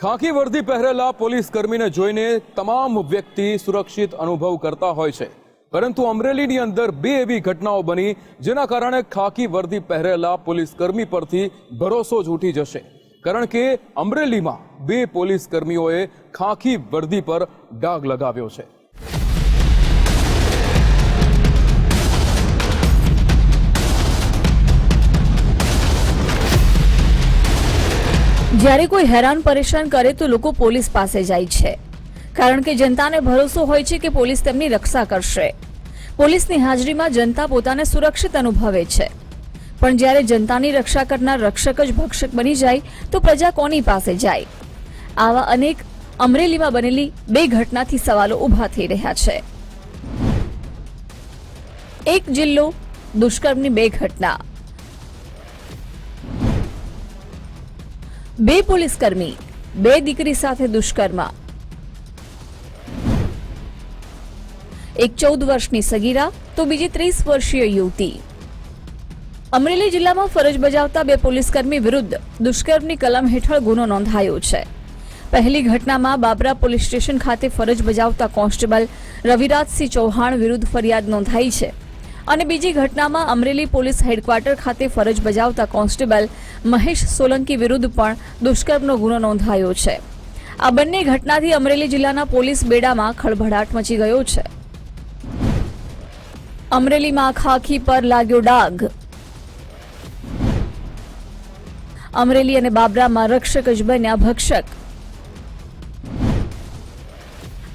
ખાખી વર્દી પહેરેલા પોલીસ કર્મીને જોઈને તમામ વ્યક્તિ સુરક્ષિત અનુભવ કરતા હોય છે. પરંતુ અમરેલીની અંદર બે એવી ઘટનાઓ બની જેના કારણે ખાખી વર્દી પહેરેલા પોલીસ કર્મી પરથી ભરોસો જ ઉઠી જશે. કારણ કે અમરેલીમાં બે પોલીસ કર્મીઓએ ખાખી વર્દી પર ડાઘ લગાવ્યો છે. જ્યારે કોઈ હેરાન પરેશાન કરે તો લોકો પોલીસ પાસે જાય છે. કારણ કે જનતાને ભરોસો હોય છે કે પોલીસ તેમની રક્ષા કરશે. પોલીસની હાજરીમાં જનતા પોતાને સુરક્ષિત અનુભવે છે. પણ જ્યારે જનતાની રક્ષા કરનાર રક્ષક જ ભક્ષક બની જાય, તો પ્રજા કોની પાસે જાય? આવા અનેક અમરેલીમાં બનેલી બે ઘટનાથી સવાલો ઊભા થઈ રહ્યા છે. એક જિલ્લો દુષ્કર્મની બે ઘટના. બે પોલીસકર્મી, બે દીકરી સાથે દુષ્કર્મ. એક ચૌદ વર્ષની સગીરા, તો બીજી ત્રીસ વર્ષીય યુવતી. અમરેલી જિલ્લામાં ફરજ બજાવતા બે પોલીસકર્મી વિરુદ્ધ દુષ્કર્મની કલમ હેઠળ ગુનો નોંધાયો છે. પહેલી ઘટનામાં બાબરા પોલીસ સ્ટેશન ખાતે ફરજ બજાવતા કોન્સ્ટેબલ રવિરાજસિંહ ચૌહાણ વિરુદ્ધ ફરિયાદ નોંધાઈ છે. અને બીજી ઘટનામાં અમરેલી પોલીસ હેડક્વાર્ટર ખાતે ફરજ બજાવતા કોન્સ્ટેબલ મહેશ સોલંકી વિરુદ્ધ પણ દુષ્કર્મનો ગુનો નોંધાયો છે. આ બંને ઘટનાથી અમરેલી જિલ્લાના પોલીસ બેડામાં ખળભળાટ મચી ગયો છે. અમરેલીમાં ખાખી પર લાગ્યો ડાઘ. અમરેલી અને બાબરામાં રક્ષક જ બન્યા ભક્ષક.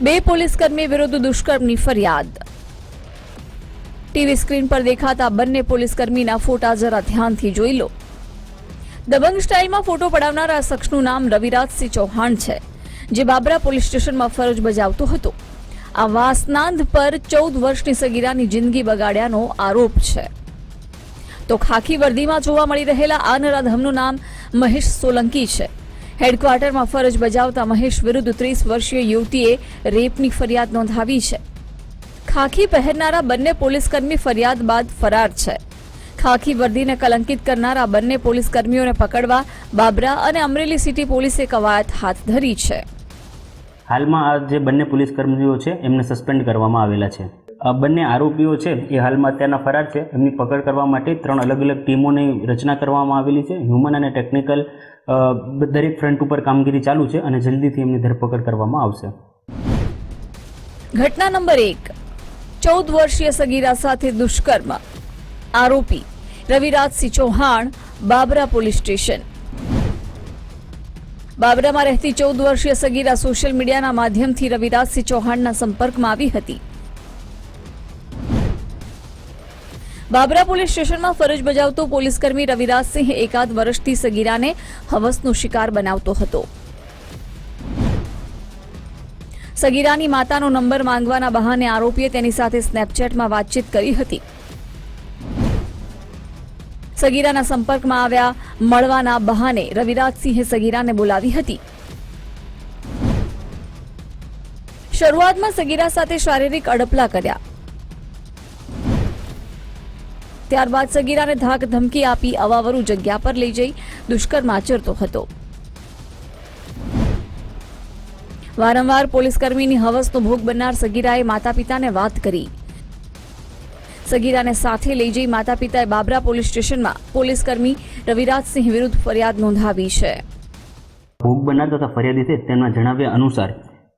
બે પોલીસકર્મી વિરુદ્ધ દુષ્કર્મની ફરિયાદ. ટીવી સ્ક્રીન પર દેખાતા બંને પોલીસકર્મીના ફોટા જરા ધ્યાનથી જોઈ લો. દબંગ સ્ટાઇલમાં ફોટો પડાવનાર શખ્સનું નામ રવિરાજસિંહ ચૌહાણ છે, જે બાબરા પોલીસ સ્ટેશનમાં ફરજ બજાવતો હતો. આ વાસનાંદ પર ચૌદ વર્ષની સગીરાની જિંદગી બગાડ્યાનો આરોપ છે. તો ખાખી વર્દીમાં જોવા મળી રહેલા આ નરાધમનું નામ મહેશ સોલંકી છે. હેડક્વાર્ટરમાં ફરજ બજાવતા મહેશ વિરુદ્ધ ત્રીસ વર્ષીય યુવતીએ રેપની ફરિયાદ નોંધાવી છે. ખાખી પહેરનારા બંને પોલીસકર્મી ફરિયાદ બાદ ફરાર છે. ખાખી વર્દીને કલંકિત કરનારા બંને પોલીસકર્મીઓને પકડવા બાબરા અને અમરેલી સિટી પોલીસે કવાયત હાથ ધરી છે. હાલમાં આ જે બંને પોલીસ કર્મચારીઓ છે એમને સસ્પેન્ડ કરવામાં આવેલા છે. આ બંને આરોપીઓ છે એ હાલમાં અત્યારના ફરાર છે. એમની પકડ કરવા માટે ત્રણ અલગ અલગ ટીમોની રચના કરવામાં આવેલી છે. હ્યુમન અને ટેકનિકલ દરેક ફ્રન્ટ ઉપર કામગીરી ચાલુ છે અને જલ્દીથી એમની ધરપકડ કરવામાં આવશે. ઘટના નંબર એક. ચૌદ વર્ષીય સગીરા સાથે દુષ્કર્મ. આરોપી રવિરાજસિંહ ચૌહાણ, બાબરા પોલીસ સ્ટેશન. બાબરામાં રહેતી ચૌદ વર્ષીય સગીરા સોશિયલ મીડિયાના માધ્યમથી રવિરાજસિંહ ચૌહાણના સંપર્કમાં આવી હતી. બાબરા પોલીસ સ્ટેશનમાં ફરજ બજાવતો પોલીસકર્મી રવિરાજસિંહ એકાદ વર્ષથી સગીરાને હવસનો શિકાર બનાવતો હતો. સગીરાની માતાનો નંબર માંગવાના બહાને આરોપીએ તેની સાથે સ્નેપચેટમાં વાતચીત કરી હતી. સગીરાના સંપર્કમાં આવ્યા મળવાના બહાને રવિરાજસિંહે સગીરાને બોલાવી હતી. શરૂઆતમાં સગીરા સાથે શારીરિક અડપલા કર્યા. ત્યારબાદ સગીરાને ધાક ધમકી આપી અવાવરું જગ્યા પર લઈ જઈ દુષ્કર્મ આચરતો હતો. વારંવાર પોલીસકર્મીની હવસનો ભોગ બનનાર સગીરાએ માતા પિતાને વાત કરી. સગીરાને સાથે લઈ જઈ માતા પિતાએ બાબરા પોલીસ સ્ટેશનમાં પોલીસકર્મી રવિરાજસિંહ વિરુદ્ધ ફરિયાદ નોંધાવી છે. ભોગ બનનાર તથા ફરિયાદી છે તેમના જણાવ્યા અનુસાર,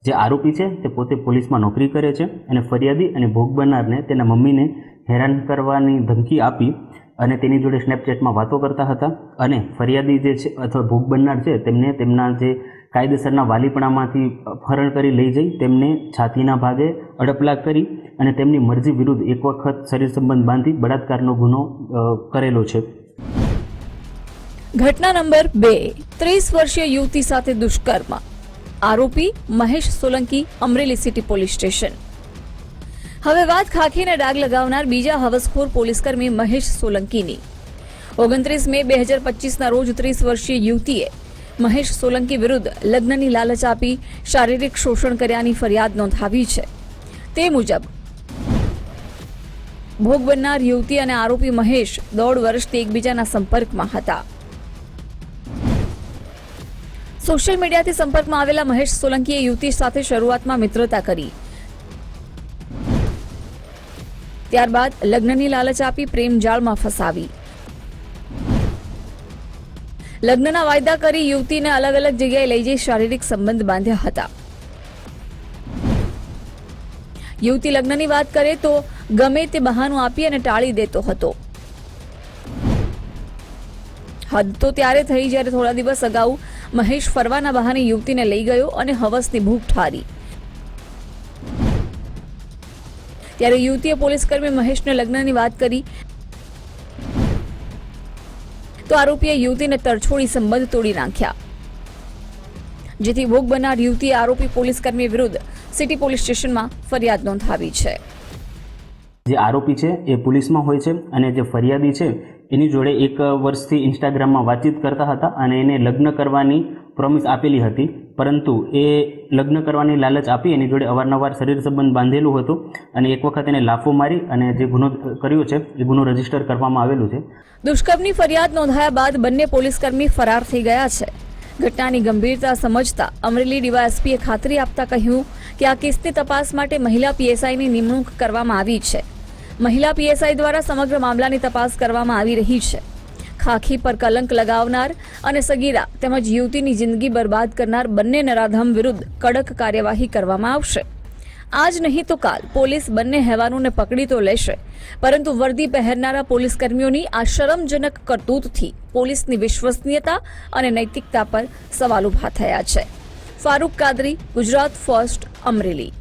જે આરોપી છે તે પોતે પોલીસમાં નોકરી કરે છે અને ફરિયાદી અને ભોગ બનનારને તેના મમ્મીને હેરાન કરવાની ધમકી આપી અને તેની જોડે સ્નેપચેટમાં વાતો કરતા હતા અને ફરિયાદી જે છે અથવા ભોગ બનનાર છે તેમને તેમના જે કાયદેસરના વાલીપણામાંથી અપહરણ કરી લઈ જઈ તેમને છાતીના ભાગે અડપલા કરી અને તેમની મરજી વિરુદ્ધ એક વખત શરીર સંબંધ બાંધી બળાત્કારનો ગુનો કરેલો છે. ઘટના નંબર બે, ત્રીસ વર્ષીય યુવતી સાથે દુષ્કર્મ. આરોપી Mahesh Solanki, Amreli city police station. હવે વાત ખાખીને ડાગ લગાવનાર બીજા હવસખોર પોલીસકર્મી મહેશ સોલંકીની. ઓગણત્રીસ મે બે હજાર પચીસના રોજ ત્રીસ વર્ષીય યુવતીએ મહેશ સોલંકી વિરુદ્ધ લગ્નની લાલચ આપી શારીરિક શોષણ કર્યાની ફરિયાદ નોંધાવી છે. તે મુજબ, ભોગ બનનાર યુવતી અને આરોપી મહેશ દોઢ વર્ષથી એકબીજાના સંપર્કમાં હતા. સોશિયલ મીડિયાથી સંપર્કમાં આવેલા મહેશ સોલંકીએ યુવતી સાથે શરૂઆતમાં મિત્રતા કરી. ત્યારબાદ લગ્નની લાલચ આપી પ્રેમ જાળમાં ફસાવી. લગ્નના વાયદા કરી યુવતીને અલગ અલગ જગ્યાએ લઈ જઈ શારીરિક સંબંધ બાંધ્યા હતા. યુવતી લગ્નની વાત કરે તો ગમે તે બહાનું આપી અને ટાળી દેતો હતો. હદ તો ત્યારે થઈ જ્યારે થોડા દિવસ અગાઉ મહેશ ફરવાના બહાને યુવતીને લઈ ગયો અને હવસની ભૂખ ઠારી. ત્યારે યુવતીએ પોલીસકર્મી મહેશને લગ્નની વાત કરી તો આરોપીએ યુવતીને તરછોડી સંબંધ તોડી નાખ્યા. જેથી ભોગ બનનાર યુવતીએ આરોપી પોલીસકર્મી વિરુદ્ધ સિટી પોલીસ સ્ટેશનમાં ફરિયાદ નોંધાવી છે. જે આરોપી છે એ પોલીસમાં હોય છે અને જે ફરિયાદી છે એની જોડે એક વર્ષથી ઇન્સ્ટાગ્રામમાં વાતચીત કરતા હતા અને એને લગ્ન કરવાની પ્રોમિસ આપેલી હતી. પરંતુ એ લગ્ન કરવાની લાલચ આપી, એની જોડે અવારનવાર શરીર સંબંધ બાંધેલું હતું અને એક વખત એને લાફો મારી અને જે ગુનો કર્યો છે, એ ગુનો રજિસ્ટર કરવામાં આવેલું છે. દુષ્કર્મની ફરિયાદ નોંધાયા બાદ બંને પોલીસકર્મી ફરાર થઈ ગયા છે. ઘટનાની ગંભીરતા સમજતા અમરેલી ડીવાયએસપીએ ખાતરી આપતા કહ્યું કે આ કેસની તપાસ માટે મહિલા પીએસઆઈની નિમણૂક કરવામાં આવી છે. મહિલા પીએસઆઈ દ્વારા સમગ્ર મામલાની તપાસ કરવામાં આવી રહી છે. ખાખી પર કલંક લગાવનાર અને સગીરા તેમજ યુવતીની જિંદગી બરબાદ કરનાર બંને નરાધમ વિરુદ્ધ કડક કાર્યવાહી કરવામાં આવશે. આજ નહીં તો કાલ પોલીસ બંને હેવાનોને પકડી તો લેશે, પરંતુ વર્દી પહેરનારા પોલીસ કર્મીઓની આ શરમજનક કરતૂતથી પોલીસની વિશ્વસનીયતા અને નૈતિકતા પર સવાલ ઊભા થયા છે. ફારૂક કાદરી, ગુજરાત ફર્સ્ટ, અમરેલી.